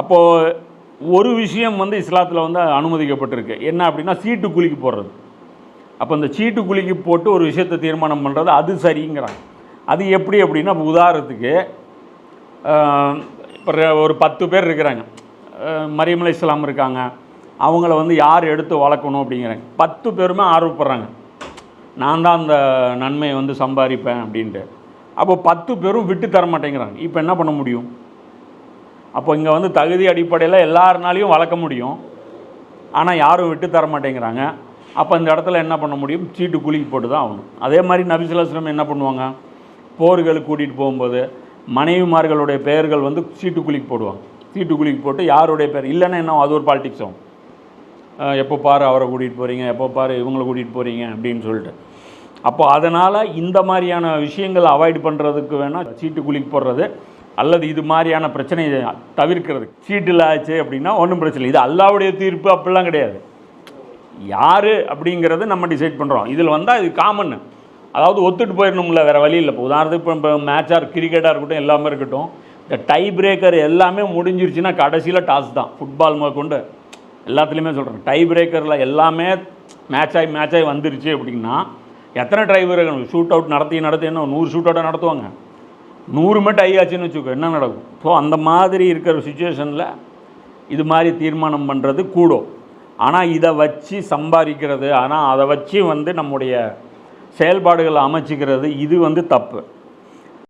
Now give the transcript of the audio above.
அப்போது ஒரு விஷயம் வந்து இஸ்லாத்தில் வந்து அனுமதிக்கப்பட்டிருக்கு. என்ன அப்படின்னா சீட்டு குலுக்கி போடுறது. அப்போ இந்த சீட்டு குலுக்கி போட்டு ஒரு விஷயத்தை தீர்மானம் பண்ணுறது அது சரிங்கிறாங்க. அது எப்படி அப்படின்னா உதாரணத்துக்கு இப்போ ஒரு பத்து பேர் இருக்கிறாங்க. மரியமலை இஸ்லாம் இருக்காங்க. அவங்கள வந்து யார் எடுத்து வளர்க்கணும் அப்படிங்கிறாங்க. பத்து பேருமே ஆர்வப்படுறாங்க. நான் தான் அந்த நன்மையை வந்து சம்பாதிப்பேன் அப்படின்ட்டு. அப்போ பத்து பேரும் விட்டு தர மாட்டேங்கிறாங்க. இப்போ என்ன பண்ண முடியும்? அப்போ இங்கே வந்து தகுதி அடிப்படையில் எல்லாருனாலையும் வளர்க்க முடியும். ஆனால் யாரும் விட்டு தர மாட்டேங்கிறாங்க. அப்போ இந்த இடத்துல என்ன பண்ண முடியும்? சீட்டு குலுக்கி போட்டு தான் ஆகணும். அதே மாதிரி நபிசுலாஸ்லம் என்ன பண்ணுவாங்க? போர்களுக்கு கூட்டிகிட்டு போகும்போது மனைவிமார்களுடைய பெயர்கள் வந்து சீட்டு குலுக்கி போடுவாங்க. சீட்டு குலுக்கி போட்டு யாருடைய பேர் இல்லைன்னா என்ன? அது ஒரு பாலிடிக்ஸ் ஆகும். எப்போ பாரு அவரை கூட்டிகிட்டு போகிறீங்க எப்போ பாரு இவங்களை கூட்டிகிட்டு போகிறீங்க அப்படின்னு சொல்லிட்டு. அப்போ அதனால் இந்த மாதிரியான விஷயங்களை அவாய்ட் பண்ணுறதுக்கு வேணால் சீட்டு குலுக்கி போடுறது அல்லது இது மாதிரியான பிரச்சனையை தவிர்க்கிறது. சீட்டில் ஆச்சு அப்படின்னா ஒன்றும் பிரச்சனை இல்லை. இது அல்லாவுடைய தீர்ப்பு அப்படிலாம் கிடையாது. யார் அப்படிங்கிறத நம்ம டிசைட் பண்ணுறோம் இதில் வந்தால் இது காமன் அதாவது ஒத்துட்டு போயிடணும்ல வேறு வழி இல்லை. இப்போ உதாரணத்துக்கு இப்போ இப்போ மேட்சாக கிரிக்கெட்டாக இருக்கட்டும் எல்லாமே இருக்கட்டும். இந்த டை பிரேக்கர் எல்லாமே முடிஞ்சிருச்சுன்னா கடைசியில் டாஸ் தான். ஃபுட்பால் முதற்கொண்டு எல்லாத்துலேயுமே சொல்கிறேன் டை பிரேக்கரில் எல்லாமே மேட்ச் ஆகி மேட்ச் ஆகி வந்துருச்சு அப்படின்னா எத்தனை டை ஷூட் அவுட் நடத்தி நடத்தி என்ன? நூறு ஷூட் அவுட்டாக நடத்துவாங்க. நூறு மட்டும் ஆச்சுன்னு வச்சுக்கோ என்ன நடக்கும்? ஸோ அந்த மாதிரி இருக்கிற சுச்சுவேஷனில் இது மாதிரி தீர்மானம் பண்ணுறது கூடும். ஆனால் இதை வச்சு சம்பாதிக்கிறது ஆனால் அதை வச்சு வந்து நம்முடைய செயல்பாடுகளை அமைச்சிக்கிறது இது வந்து தப்பு.